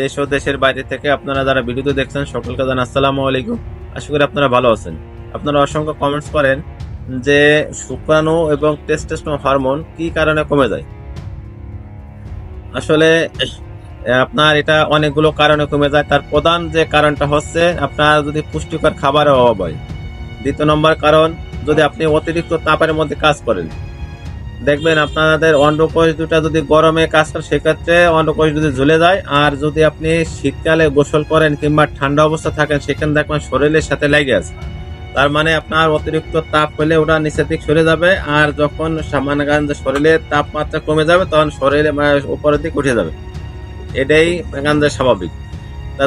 দেশ ও দেশের বাইরে থেকে আপনারা যারা ভিডিওতে দেখছেন, সকলকে জানাই আসসালামু আলাইকুম। আশা করি আপনারা ভালো আছেন। আপনারা অসংখ্য কমেন্টস করেন যে শুক্রাণু এবং টেস্টোস্টেরন হরমোন কি কারণে কমে যায়? আসলে, আপনার এটা অনেকগুলো কারণে কমে যায়। তার প্রধান যে কারণটা হচ্ছে, আপনার যদি পুষ্টিকর খাবারের অভাব হয়। দ্বিতীয় নম্বর কারণ, যদি আপনি অতিরিক্ত তাপের মধ্যে কাজ করেন দেখবেন আপনাদের অন্ডকোষ দুটা যদি গরমে কাজ করে, সেক্ষেত্রে অন্ডকোষ যদি ঝুলে যায়, আর যদি আপনি শীতকালে গোসল করেন কিংবা ঠান্ডা অবস্থা থাকেন, সেখানে দেখবেন শরীরের সাথে লেগে আছে। তার মানে আপনার অতিরিক্ত তাপ হলে ওটা নিচের দিক সরে যাবে, আর যখন সামান্য গান শরীরের তাপমাত্রা কমে যাবে, তখন শরীরে উপরের দিক উঠে যাবে। এটাই গান্ধের স্বাভাবিক।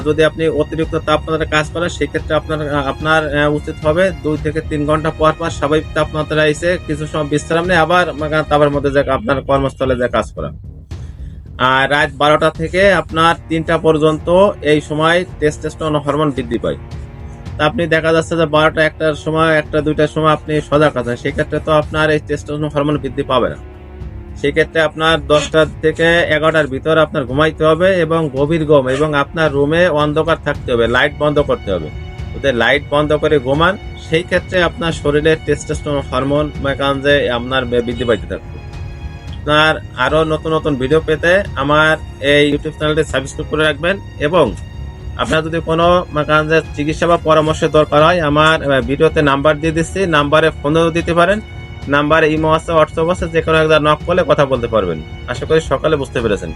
যদি আপনি অতিরিক্ত তাপমাত্রা কাজ করেন, সেক্ষেত্রে আপনার আপনার উচিত হবে দুই থেকে তিন ঘণ্টা পর পর স্বাভাবিক তাপমাত্রা এসে কিছু সময় বিশ্রাম নিয়ে, আবার তাপের মধ্যে যে আপনার কর্মস্থলে যে কাজ করা আর রাত বারোটা থেকে আপনার তিনটা পর্যন্ত এই সময় টেস্টোস্টেরন হরমোন বৃদ্ধি পায়। তা আপনি দেখা যাচ্ছে যে বারোটা একটার সময়, একটা দুইটার সময় আপনি সজাগ আছেন, সেক্ষেত্রে তো আপনার এই টেস্টোস্টেরন হরমোন বৃদ্ধি পাবে না। সেক্ষেত্রে আপনার দশটা থেকে এগারোটার ভিতরে আপনার ঘুমাইতে হবে এবং গভীর ঘুম এবং আপনার রুমে অন্ধকার থাকতে হবে, লাইট বন্ধ করতে হবে। ওদের লাইট বন্ধ করে ঘুমান, সেই ক্ষেত্রে আপনার শরীরের টেস্টোস্টেরন হরমোন মেকান যে আপনার বৃদ্ধি পাইতে থাকবে। আপনার আরও নতুন নতুন ভিডিও পেতে আমার এই ইউটিউব চ্যানেলটি সাবস্ক্রাইব করে রাখবেন এবং আপনার যদি কোনো চিকিৎসা বা পরামর্শের দরকার হয়, আমার ভিডিওতে নাম্বার দিয়ে দিচ্ছি নাম্বারে ফোনও দিতে পারেন। নাম্বারে, ইমো আছে, হোয়াটসঅ্যাপ আছে যে কোনো একবার নক করলে কথা বলতে পারবেন। আশা করি সকালে বুঝতে পেরেছেন।